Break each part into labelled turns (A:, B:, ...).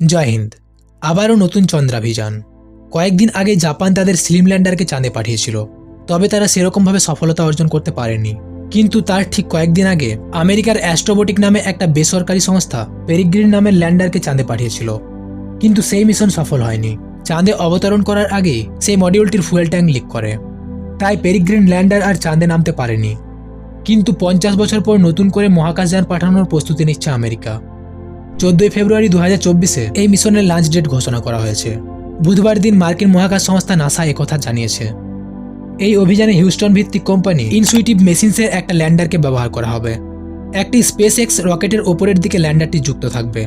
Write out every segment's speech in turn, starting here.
A: জয় হিন্দ। আবারও নতুন চন্দ্রাভিযান। কয়েকদিন আগে জাপান তাদের স্লিমল্যান্ডারকে চাঁদে পাঠিয়েছিল, তবে তারা সেরকমভাবে সফলতা অর্জন করতে পারেনি কিন্তু তার ঠিক কয়েকদিন আগে আমেরিকার অ্যাস্ট্রোবোটিক নামে একটা বেসরকারি সংস্থা পেরিগ্রিন নামের ল্যান্ডারকে চাঁদে পাঠিয়েছিল। কিন্তু সেই মিশন সফল হয়নি। চাঁদে অবতরণ করার আগেই সেই মডিউলটির ফুয়েল ট্যাঙ্ক লিক করে। তাই পেরিগ্রিন ল্যান্ডার আর চাঁদে নামতে পারেনি। কিন্তু পঞ্চাশ বছর পর নতুন করে মহাকাশযান পাঠানোর প্রস্তুতি নিচ্ছে আমেরিকা। চোদ্দই ফেব্রুয়ারি দু চব্বিশে এই মিশনের লাঞ্চ ডেট ঘোষণা করা হয়েছে। বুধবার দিন মার্কিন মহাকাশ সংস্থা নাসা একথা জানিয়েছে। এই অভিযানে হিউস্টন ভিত্তিক কোম্পানি ইনসুইটিভ মেশিনসের একটা ল্যান্ডারকে ব্যবহার করা হবে। একটি স্পেস এক্স রকেটের ওপরের দিকে ল্যান্ডারটি যুক্ত থাকবে।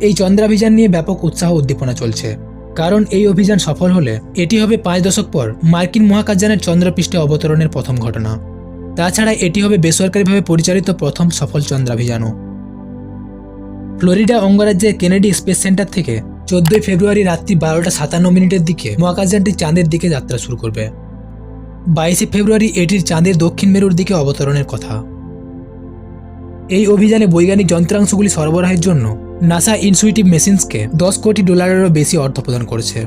A: এই চন্দ্রাভিযান নিয়ে ব্যাপক উৎসাহ উদ্দীপনা চলছে। কারণ এই অভিযান সফল হলে এটি হবে পাঁচ দশক পর মার্কিন মহাকাশযানের চন্দ্রপৃষ্ঠে অবতরণের প্রথম ঘটনা। তাছাড়া এটি হবে বেসরকারিভাবে পরিচালিত প্রথম সফল চন্দ্রাভিযানও। ফ্লোরিডা অঙ্গরাজ্যের কেনেডি স্পেস সেন্টার থেকে চোদ্দই ফেব্রুয়ারি রাত্রি বারোটা সাতান্ন মিনিটের দিকে মহাকাশযানটি চাঁদের দিকে যাত্রা শুরু করবে। বাইশে ফেব্রুয়ারি এটির চাঁদের দক্ষিণ মেরুর দিকে অবতরণের কথা। এই অভিযানে বৈজ্ঞানিক যন্ত্রাংশগুলি সরবরাহের জন্য নাসা ইনসুইটিভ মেশিনসকে দশ কোটি ডলারেরও বেশি অর্থ প্রদান করেছে।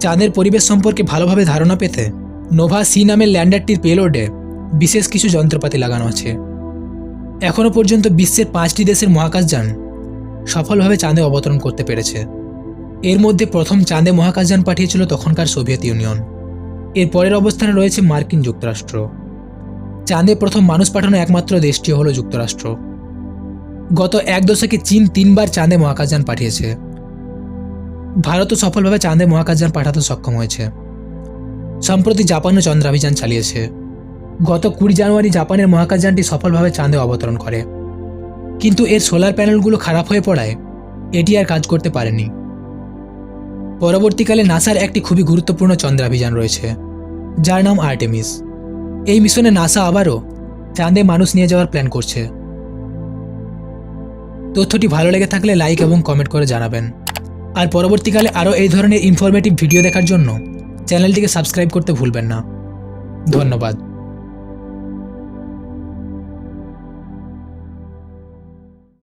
A: চাঁদের পরিবেশ সম্পর্কে ভালোভাবে ধারণা পেতে নোভা সি নামের ল্যান্ডারটির পেলোডে বিশেষ কিছু যন্ত্রপাতি লাগানো আছে। এখনও পর্যন্ত বিশ্বের পাঁচটি দেশের মহাকাশযান সফলভাবে চাঁদে অবতরণ করতে পেরেছে। এর মধ্যে প্রথম চাঁদে মহাকাশযান পাঠিয়েছিল তখনকার সোভিয়েত ইউনিয়ন। এর পরের অবস্থানে রয়েছে মার্কিন যুক্তরাষ্ট্র। চাঁদে প্রথম মানুষ পাঠানো একমাত্র দেশটি হল যুক্তরাষ্ট্র। গত এক দশকে চীন তিনবার চাঁদে মহাকাশযান পাঠিয়েছে। ভারতও সফলভাবে চাঁদে মহাকাশযান পাঠাতে সক্ষম হয়েছে। সম্প্রতি জাপানও চন্দ্রাভিযান চালিয়েছে। গত কুড়ি জানুয়ারি জাপানের মহাকাশযানটি সফলভাবে চাঁদে অবতরণ করে। কিন্তু এর সোলার প্যানেলগুলো খারাপ হয়ে পড়ায় এটি আর কাজ করতে পারেনি। পরবর্তীকালে নাসার একটি খুবই গুরুত্বপূর্ণ চন্দ্রাভিযান রয়েছে, যার নাম আর্টেমিস। এই মিশনে নাসা আবারও চাঁদে মানুষ নিয়ে যাওয়ার প্ল্যান করছে। তথ্যটি ভালো লেগে থাকলে লাইক এবং কমেন্ট করে জানাবেন। আর পরবর্তীকালে আরও এই ধরনের ইনফরমেটিভ ভিডিও দেখার জন্য চ্যানেলটিকে সাবস্ক্রাইব করতে ভুলবেন না। ধন্যবাদ।